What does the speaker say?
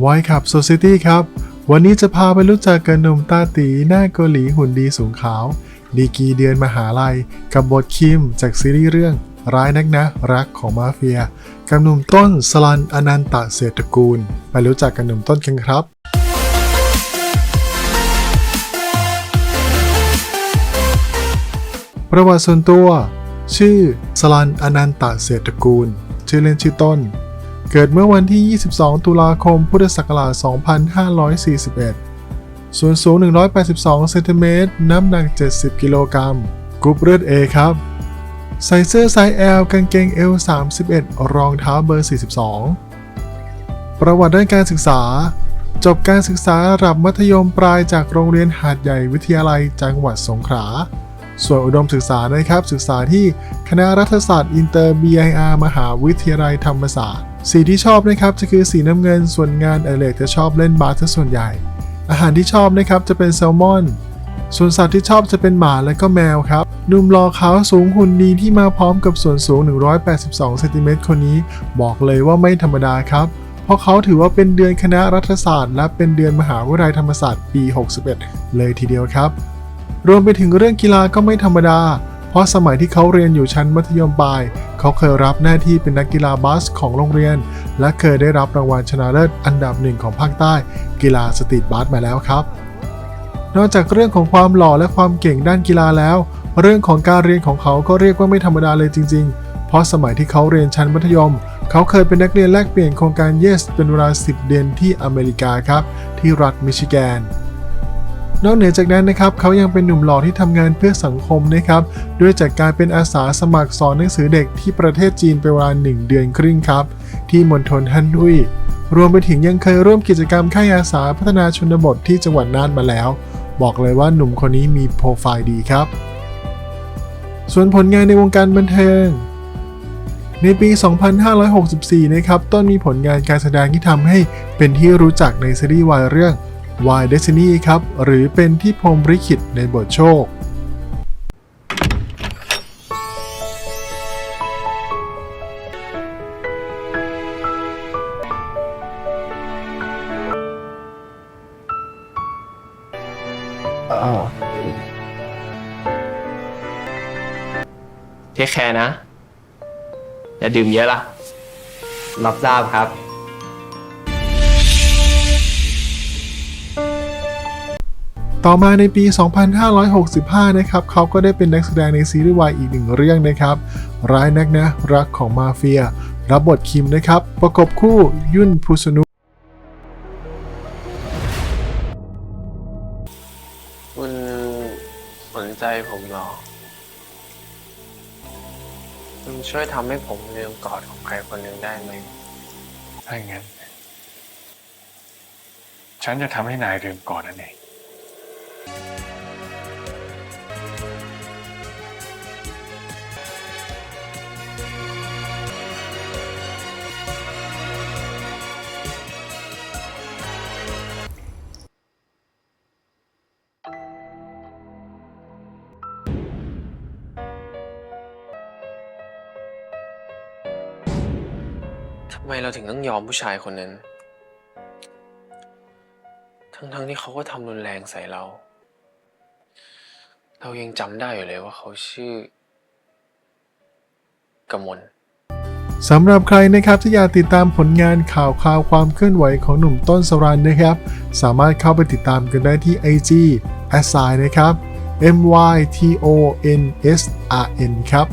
ไวขับ Society ครับ วันนี้จะพาไปรู้จักกับหนุ่มตาตีหน้าเกาหลีหุ่นดีสูงขาว ดีกีเดือนมหาลัย กับบทคิมจากซีรีส์เรื่อง ร้ายนักนะรักของมาเฟีย กับหนุ่มต้นสลันอนันตะเศรษฐกูล ไปรู้จักกับหนุ่มต้นกันครับประวัติส่วนตัว ชื่อสลันอนันตะเศรษฐกูล ชื่อเล่นชื่อต้น เกิดเมื่อวันที่ 22 ตุลาคม พุทธศักราช 2541 ส่วนสูง 182 เซนติเมตร น้ำหนัก 70 กิโลกรัม กรุ๊ปเลือด A ครับ ใส่เสื้อไซส์ L กางเกง L 31 รองเท้าเบอร์ 42 ประวัติด้านการศึกษา จบการศึกษาระดับมัธยมปลายจากโรงเรียนหาดใหญ่วิทยาลัยจังหวัดสงขลา ส่วนอุดมศึกษานะครับศึกษาที่คณะรัฐศาสตร์อินเตอร์ BIR มหาวิทยาลัยธรรมศาสตร์ สีที่ชอบนะครับจะคือสีน้ำเงินส่วนงานอดิเรกจะชอบเล่นบาสซะส่วนใหญ่ อาหารที่ชอบนะครับจะเป็นแซลมอนส่วนสัตว์ที่ชอบจะเป็นหมาและก็แมวครับหนุ่มหล่อขาวสูงหุ่นดีที่มาพร้อมกับส่วนสูง 182เซนติเมตรคนนี้ บอกเลยว่าไม่ธรรมดาครับเพราะเขาถือว่าเป็นเดือนคณะรัฐศาสตร์ และเป็นเดือนมหาวิทยาลัยธรรมศาสตร์ปี 61 เลยทีเดียวครับ รวมไปถึงเรื่องกีฬาก็ไม่ธรรมดา เพราะสมัยที่เขาเรียนอยู่ชั้นมัธยมปลาย เขาเคยรับหน้าที่เป็นนักกีฬาบาสของโรงเรียน และเคยได้รับรางวัลชนะเลิศอันดับหนึ่งของภาคใต้ กีฬาสตรีทบาสมาแล้วครับ นอกจากเรื่องของความหล่อและความเก่งด้านกีฬาแล้ว เรื่องของการเรียนของเขาก็เรียกว่าไม่ธรรมดาเลยจริง ๆ เพราะสมัยที่เขาเรียนชั้นมัธยมเขาเคยเป็นนักเรียนแลกเปลี่ยนโครงการ YES เป็นเวลา 10 เดือนที่อเมริกาครับ ที่รัฐมิชิแกน นอกเหนือจากนั้นนะครับเขายังเป็นหนุ่มหล่อที่ทำงานเพื่อสังคมนะครับด้วยจากการเป็นอาสาสมัครสอนหนังสือเด็กที่ประเทศจีนเป็นเวลา1เดือนครึ่งครับ ที่มณฑลฮั่นดุยรวมไปถึงยังเคยร่วมกิจกรรมค่ายอาสาพัฒนาชนบทที่จังหวัดน่านมาแล้ว บอกเลยว่าหนุ่มคนนี้มีโปรไฟล์ดีครับ ส่วนผลงานในวงการบันเทิง ในปี 2564 นะครับ ต้นมีผลงานการแสดงที่ทำให้เป็นที่รู้จักในซีรีส์วายเรื่อง Why Destiny ครับ หรือเป็นที่พรหมลิขิตในบทโชค เทคแคร์นะ อย่าดื่มเยอะล่ะ รับทราบครับ ต่อมาในปี 2565 นะครับเขาก็ได้เป็นนักแสดงในซีรีส์วายอีกหนึ่งเรื่องนะครับ ร้ายนักนะรักของมาเฟีย รับบทคิมนะครับ ประกบคู่ยุ่นพุสนุคุณสนใจผมเหรอคุณช่วยทำให้ผมลืมกอดของใครคนหนึ่งได้ไหม ถ้าอย่างนั้น ฉันจะทำให้นายลืมก่อนนั่นเอง ทำไมเราถึงต้องยอมผู้ชายคนนั้น ทั้งๆที่เขาก็ทำรุนแรงใส่เรา เรายังจำได้อยู่เลยว่าเขาชื่อกมลสำหรับใครนะครับที่อยากติดตามผลงานข่าวข่าวความเคลื่อนไหวของหนุ่มต้นสรันนะครับ สามารถเข้าไปติดตามกันได้ที่ IG a s i นะครับ M Y T O N S R N ครับ